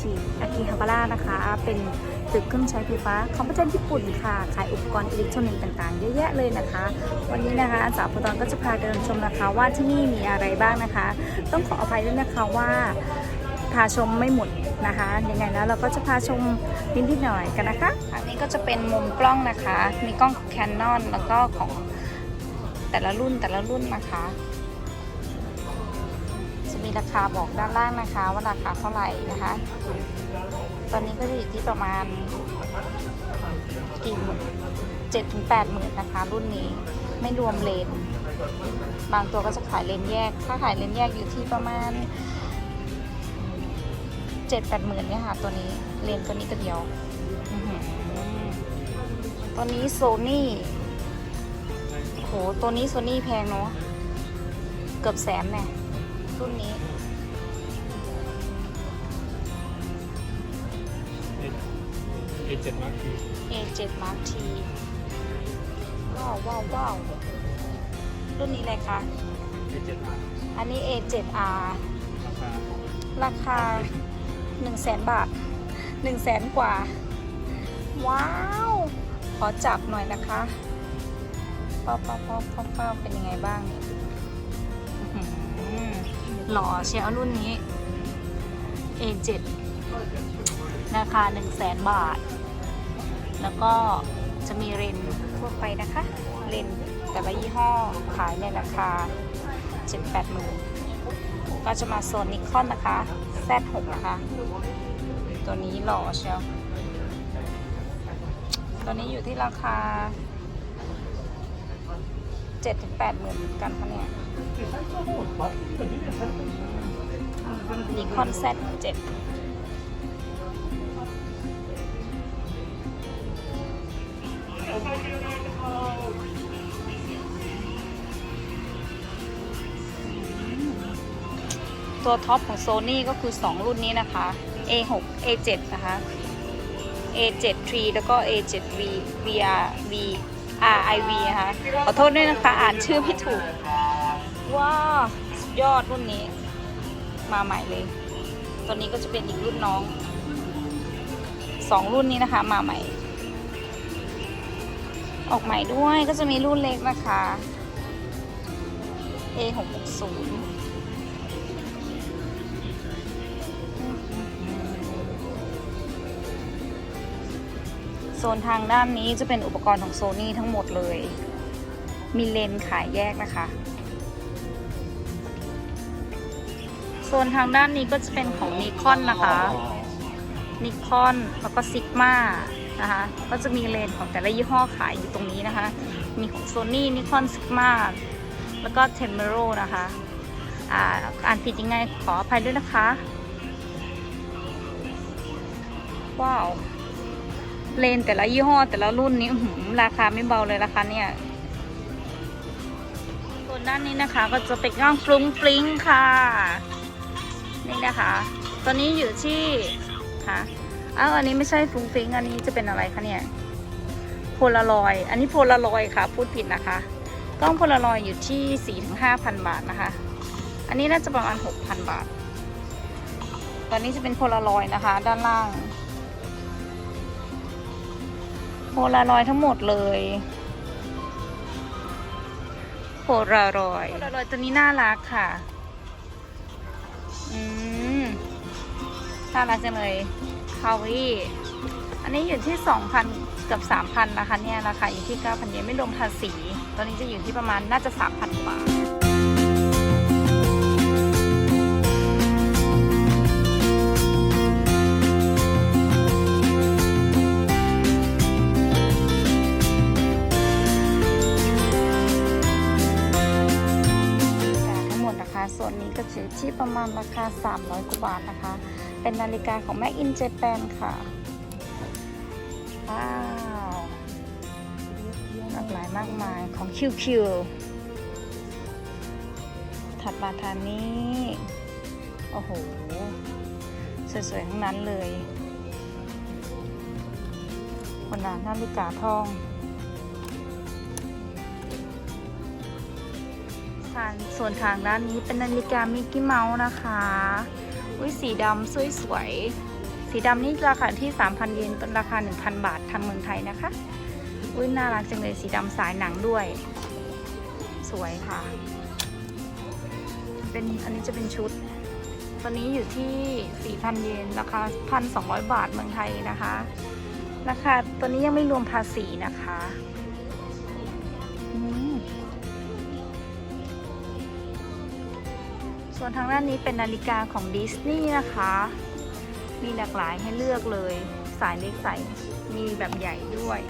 ชิอากิฮาบาระนะคะ เป็นตึกเครื่องใช้ไฟฟ้าของประเทศญี่ปุ่นค่ะ ขายอุปกรณ์อิเล็กทรอนิกส์ต่างๆ เยอะแยะเลยนะคะ วันนี้นะคะสาวพตอนก็จะพาเดินชมนะคะว่าที่นี่มีอะไรบ้างนะคะ ต้องขออภัยด้วยนะคะว่าพาชมไม่หมดนะคะยังไงแล้วเราก็จะพาชมนิดๆหน่อยกันนะคะ อันนี้ก็จะเป็นมุมกล้องนะคะ มีกล้องของ Canon แล้วก็ของแต่ละรุ่นแต่ละรุ่นนะคะ มีราคาบอกด้านล่างนะคะว่าราคาเท่าไหร่นะคะ ตอนนี้ก็จะอยู่ที่ประมาณกี่หมื่นเจ็ดถึงแปดหมื่นนะคะ รุ่นนี้ไม่รวมเลน บางตัวก็จะขายเลนแยก ถ้าขายเลนแยกอยู่ที่ประมาณเจ็ดแปดหมื่นเนี่ยค่ะ ตัวนี้เลนตัวนี้ก็เดียวตัวนี้โซนี่โหตัวนี้โซนี่แพงเนาะเกือบแสนแน่ รุ่นนี้เอเจ็ดมาร์คที A7 Mark T ว้าวว้าวว้าวรุ่นนี้เลยคะเอเจ็ดอาร์อันนี้ A7R ราคาราคา 1 0 0 0 0แสนบาท1 0 0 0 0แสนกว่า ว้าว ขอจับหน่อยนะคะป้าเป้าเป้าเป้าเป้าเป็นยังไงบ้างเนี่ย หล่อเชียวรุ่นนี้ A7 ราคา 1 0 0 0 0แสนบาท แล้วก็จะมีเลนทั่วไปนะคะ เลนแต่ละยี่ห้อขายในราคา 7-8หมื่นก็จะมาโซนนิคอนนะคะ Z6 นะคะ ตัวนี้หล่อเชียวตัวนี้อยู่ที่ราคา 7-8หมื่นเหมือนกันคะเนี่ย นิคอน Z7 ตัวท็อปของโซนี่ก็คือ 2 รุ่นนี้นะคะ A6 A7 นะคะ A7 III แล้วก็ A7V VR V RIV นะคะ ขอโทษด้วยนะคะ อ่านชื่อไม่ถูก ว้าสุดยอดรุ่นนี้ มาใหม่เลย ตัวนี้ก็จะเป็นอีกรุ่นน้อง2รุ่นนี้นะคะ มาใหม่ ออกใหม่ด้วยก็จะมีรุ่นเล็กนะคะ A660 โซนทางด้านนี้จะเป็นอุปกรณ์ของโซนี่ทั้งหมดเลย มีเลนส์ขายแยกนะคะ โซนทางด้านนี้ก็จะเป็นของนิคอนนะคะนิคอนแล้วก็ซิกมานะคะก็จะมีเลนส์ของแต่ละยี่ห้อขายอยู่ตรงนี้นะคะ มีของโซนี่นิคอนซิกมาแล้วก็เทมเมโรนะคะอ่าอ่านผิดยังไงขออภัยด้วยนะคะ ว้าว เลนแต่ละยี่ห้อแต่ละรุ่นนี้อื้อหือราคาไม่เบาเลยราคาเนี่ยส่วนด้านนี้นะคะก็จะเป็นกล้องฟรุ้งฟริ้งค่ะ นี่นะคะ ตอนนี้อยู่ที่ค่ะอ้าวอันนี้ไม่ใช่ฟุ้งฟิ้งอันนี้จะเป็นอะไรคะเนี่ยโพลารอยด์อันนี้โพลารอยด์ค่ะ พูดผิดนะคะ กล้องโพลารอยด์อยู่ที่4-5,000บาทนะคะ อันนี้น่าจะประมาณ6,000บาท ตอนนี้จะเป็นโพลารอยด์นะคะ ด้านล่าง โพลารอยด์ทั้งหมดเลยโพลารอยด์โพลารอยด์ตัวนี้น่ารักค่ะ น่ารักจังเลยคาวีอันนี้อยู่ที่ 2,000กับ3,000นะคะเนี่ยราคาอยู่ที่ 9,000 เยนไม่รวมภาษี ตอนนี้จะอยู่ที่ประมาณน่าจะ 3,000 กว่าบาททั้งหมดนะคะส่วนนี้ก็อยู่ที่ประมาณราคา 300กว่าบาทนะคะ เป็นนาฬิกาของ Mac in Japan ค่ะ ว้าวหลากหลายมากมายของ QQ ถัดมาทางนี้ โอ้โห สวยๆ ทั้งนั้นเลยคนละนาฬิกาทองทางส่วนทางด้านนี้เป็นนาฬิกามิกกี้เมาส์นะคะ อุ้ยสีดำสวยสวยสีดำนี่ราคาที่ 3,000 เยนต้นราคา 1,000 บาททางเมืองไทยนะคะ อุ้ยน่ารักจังเลยสีดำสายหนังด้วย สวยค่ะ เป็นอันนี้จะเป็นชุด ตอนนี้อยู่ที่ 4,000 เยนราคา 1,200 บาทเมืองไทยนะคะ ราคาตัวนี้ยังไม่รวมภาษีนะคะ ส่วนทางด้านนี้เป็นนาฬิกาของดิสนีย์นะคะ มีหลากหลายให้เลือกเลย สายเล็กสายมีแบบใหญ่ด้วย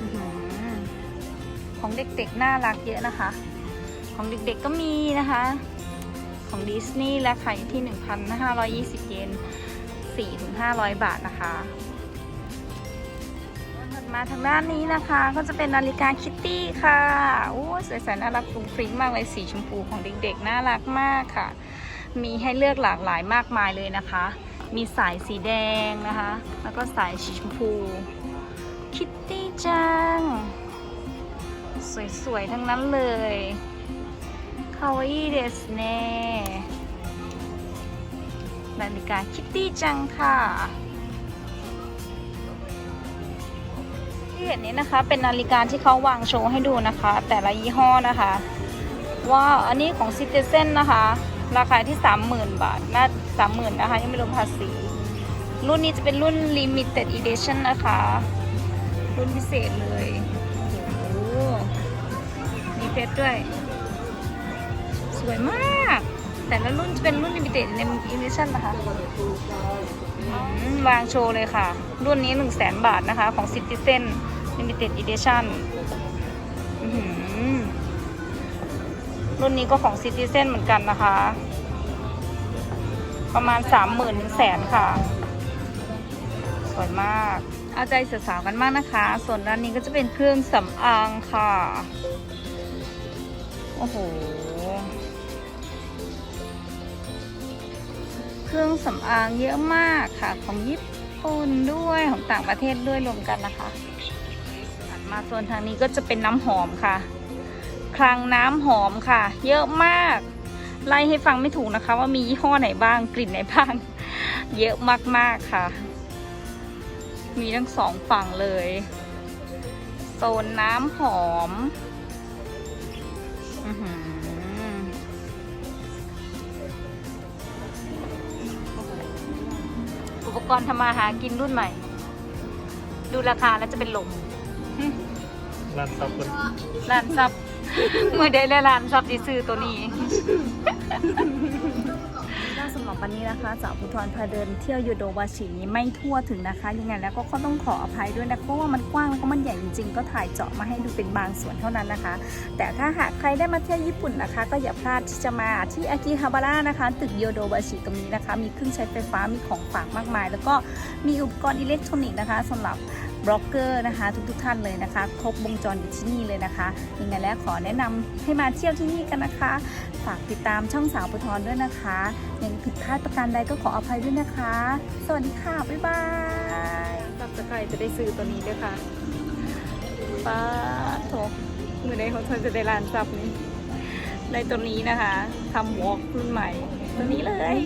อของเด็กๆ น่ารักเยอะนะคะ ของเด็กๆ ก็มีนะคะ ของดิสนีย์ราคาอยู่ที่ 1,520 เยน4-500 บาทนะคะ มาทางด้านนี้นะคะ ก็จะเป็นนาฬิกาคิตตี้ค่ะ โอ้สวยๆน่ารักฟรุ้งฟริ้งมากเลยสีชมพูของเด็กๆ น่ารักมากค่ะ มีให้เลือกหลากหลายมากมายเลยนะคะ มีสายสีแดงนะคะ แล้วก็สายสีชมพู คิตตี้จัง สวยๆ ทั้งนั้นเลยคาวาอิเดสเน่นาฬิกาคิตตี้จังค่ะ ที่เห็นนี้นะคะ เป็นนาฬิกาที่เขาวางโชว์ให้ดูนะคะ แต่ละยี่ห้อนะคะ ว่าอันนี้ของ Citizen นะคะ ราคาที่ 30,000 บาทน่า30,000นะคะ ยังไม่รวมภาษี รุ่นนี้จะเป็นรุ่น Limited Edition นะคะ รุ่นพิเศษเลยโอ้โหมีเพชรด้วย สวยมาก แต่ละรุ่นจะเป็นรุ่น Limited Edition นะคะ วางโชว์เลยค่ะ รุ่นนี้ 1 0 0 0 0 0บาทนะคะ ของ Citizen Limited Edition รุ่นนี้ก็ของ Citizen เหมือนกันนะคะ ประมาณ 30,000ถึงแสนค่ะ สวยมาก เอาใจสาวๆกันมากนะคะ ส่วนด้านนี้ก็จะเป็นเครื่องสำอางค่ะ โอ้โห เครื่องสำอางเยอะมากค่ะ ของญี่ปุ่นด้วยของต่างประเทศด้วยรวมกันนะคะถัดมาส่วนทางนี้ก็จะเป็นน้ำหอมค่ะ คลังน้ำหอมค่ะ เยอะมาก ไล่ให้ฟังไม่ถูกนะคะ ว่ามียี่ห้อไหนบ้างกลิ่นไหนบ้าง เยอะมากๆค่ะ มีทั้งสองฝั่งเลยโซนน้ำหอม อือหือ กรณ์ทำมาหากินรุ่นใหม่ ดูราคาแล้วจะเป็นลมร้านซับคนร้านซับมือได้และร้านซับที่ซื้อตัวนี้ ก็สำหรับวันนี้นะคะสาวภูทรพาเดินเที่ยวยูโดวาชินี้ไม่ทั่วถึงนะคะ ยังไงแล้วก็ต้องขออภัยด้วยนะเพราะว่ามันกว้างแล้วก็มันใหญ่จริงๆ ก็ถ่ายเจาะมาให้ดูเป็นบางส่วนเท่านั้นนะคะ แต่ถ้าหากใครได้มาเที่ยวญี่ปุ่นนะคะ ก็อย่าพลาดที่จะมาที่อากิฮาบาระนะคะ ตึกโยโดวาชิตรงนี้นะคะ มีเครื่องใช้ไฟฟ้ามีของฝากมากมาย แล้วก็มีอุปกรณ์อิเล็กทรอนิกส์นะคะสำหรับ บล็อกเกอร์นะคะ ทุกๆท่านเลยนะคะ ครบวงจรอยู่ที่นี่เลยนะคะยังไงแล้วขอแนะนำให้มาเที่ยวที่นี่กันนะคะ ฝากติดตามช่องสาวปุทรด้วยนะคะยังผิดพลาดประการใดก็ขออภัยด้วยนะคะ สวัสดีค่ะ บ๊ายบายซับสไครจะได้ซื้อตัวนี้ด้วยค่ะป้าโถมือใดของเธอจะได้ร้านซับนี้ในตัวนี้นะคะทำวอล์กรุ่นใหม่ ตัวนี้เลย